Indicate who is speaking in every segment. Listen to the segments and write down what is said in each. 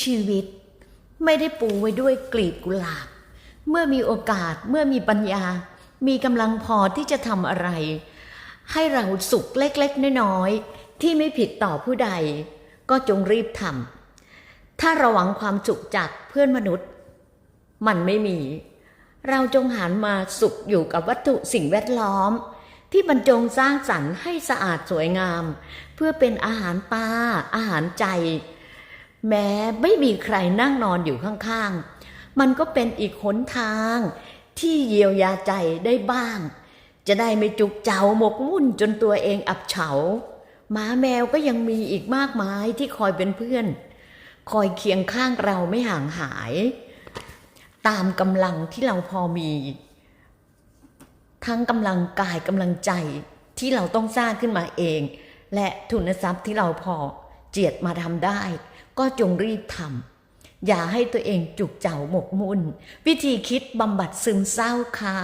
Speaker 1: ชีวิตไม่ได้ปูไว้ด้วยกลีบกุหลาบ เมื่อมีโอกาสเมื่อมีปัญญา มีกำลังพอที่จะทำอะไร ให้เราสุขเล็กๆน้อยๆที่ไม่ผิดต่อผู้ใด ก็จงรีบทำถ้าเราหวังความสุขจากเพื่อนมนุษย์ มันไม่มี เราจงหันมาสุขอยู่กับวัตถุสิ่งแวดล้อม ที่บรรจงสร้างสรรค์ให้สะอาดสวยงาม เพื่อเป็นอาหารตาอาหารใจ แม้ไม่มีใครนั่งนอนอยู่ข้างๆ มันก็เป็นอีกหนทางที่เยียวยาใจได้บ้าง จะได้ไม่จุกเจ้าหมกมุ่นจนตัวเองอับเฉา หมาแมวก็ยังมีอีกมากมายที่คอยเป็นเพื่อน คอยเคียงข้างเราไม่ห่างหาย ตามกำลังที่เราพอมี ทั้งกำลังกายกำลังใจที่เราต้องสร้างขึ้นมาเอง และทุนทรัพย์ที่เราพอเจียดมาทำได้ ก็จงรีบทำอย่าให้ตัวเองจุกเจ้าหมกมุ่น วิธีคิดบำบัดซึมเศร้าค่ะ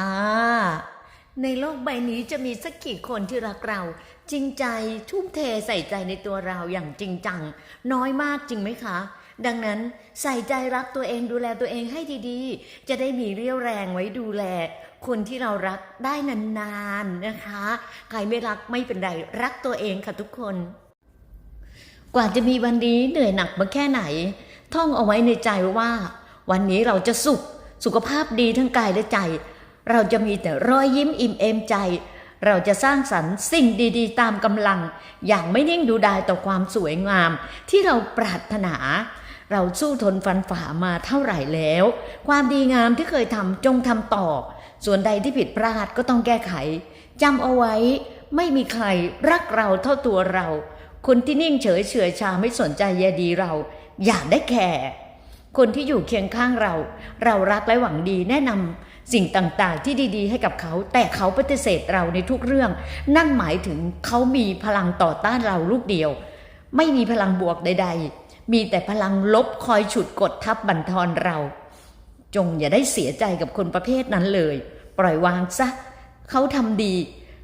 Speaker 1: ในโลกใบนี้จะมีสักกี่คนที่รักเรา จริงใจทุ่มเทใส่ใจในตัวเราอย่างจริงจัง น้อยมากจริงไหมคะดังนั้นใส่ใจรักตัวเองดูแลตัวเองให้ดีๆ จะได้มีเรี่ยวแรงไว้ดูแล คนที่เรารักได้นานๆนะคะ ใครไม่รักไม่เป็นไร รักตัวเองค่ะทุกคน กว่าจะมีวันนี้เหนื่อยหนักมาแค่ไหน ท่องเอาไว้ในใจว่า วันนี้เราจะสุขสุขภาพดีทั้งกายและใจ เราจะมีแต่รอยยิ้มอิ่มเอมใจ เราจะสร้างสรรค์สิ่งดีๆ ตามกำลัง อย่างไม่นิ่งดูดายต่อความสวยงาม ที่เราปรารถนา เราสู้ทนฟันฝ่ามาเท่าไหร่แล้ว ความดีงามที่เคยทำจงทำต่อ ส่วนใดที่ผิดพลาดก็ต้องแก้ไขจำเอาไว้ไม่มีใครรักเราเท่าตัวเรา คนที่นิ่งเฉยเฉื่อยชาไม่สนใจแยดีเรา อย่าได้แคร์คนที่อยู่เคียงข้างเรา เรารักและหวังดีแนะนำสิ่งต่างๆ ที่ดีๆ ให้กับเขา แต่เขาปฏิเสธเราในทุกเรื่อง นั่นหมายถึงเขามีพลังต่อต้านเราลูกเดียว ไม่มีพลังบวกใด ๆ มีแต่พลังลบคอยฉุดกดทับบั่นทอนเรา จงอย่าได้เสียใจกับคนประเภทนั้นเลย ปล่อยวางซะเขาทำดี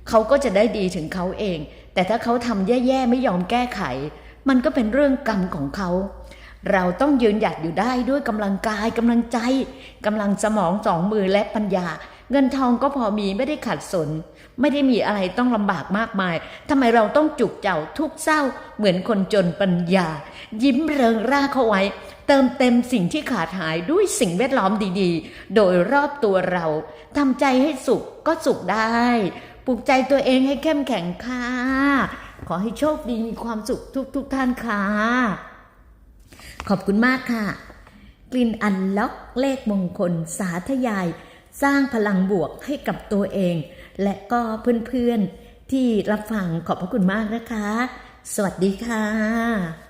Speaker 1: เขาก็จะได้ดีถึงเขาเอง แต่ถ้าเขาทำแย่ๆไม่ยอมแก้ไข มันก็เป็นเรื่องกรรมของเขา เราต้องยืนหยัดอยู่ได้ด้วยกำลังกายกำลังใจกำลังสมองสองมือและปัญญา เงินทองก็พอมีไม่ได้ขัดสน ไม่ได้มีอะไรต้องลำบากมากมายทำไมเราต้องจุกเจ้าทุกข์เศร้า เหมือนคนจนปัญญา ยิ้มเริงร่าเข้าไว้ เติมเต็มสิ่งที่ขาดหายด้วยสิ่งแวดล้อมดีๆ โดยรอบตัวเราทำใจให้สุขก็สุขได้ ปลุกใจตัวเองให้เข้มแข็งค่ะ ขอให้โชคดีมีความสุขทุกๆทท่านค่ะ ขอบคุณมากค่ะ กลิ่นอันล็อกเลขมงคลสาธยาย สร้างพลังบวกให้กับตัวเอง และก็เพื่อนๆที่รับฟังขอบพระคุณมากนะคะ สวัสดีค่ะ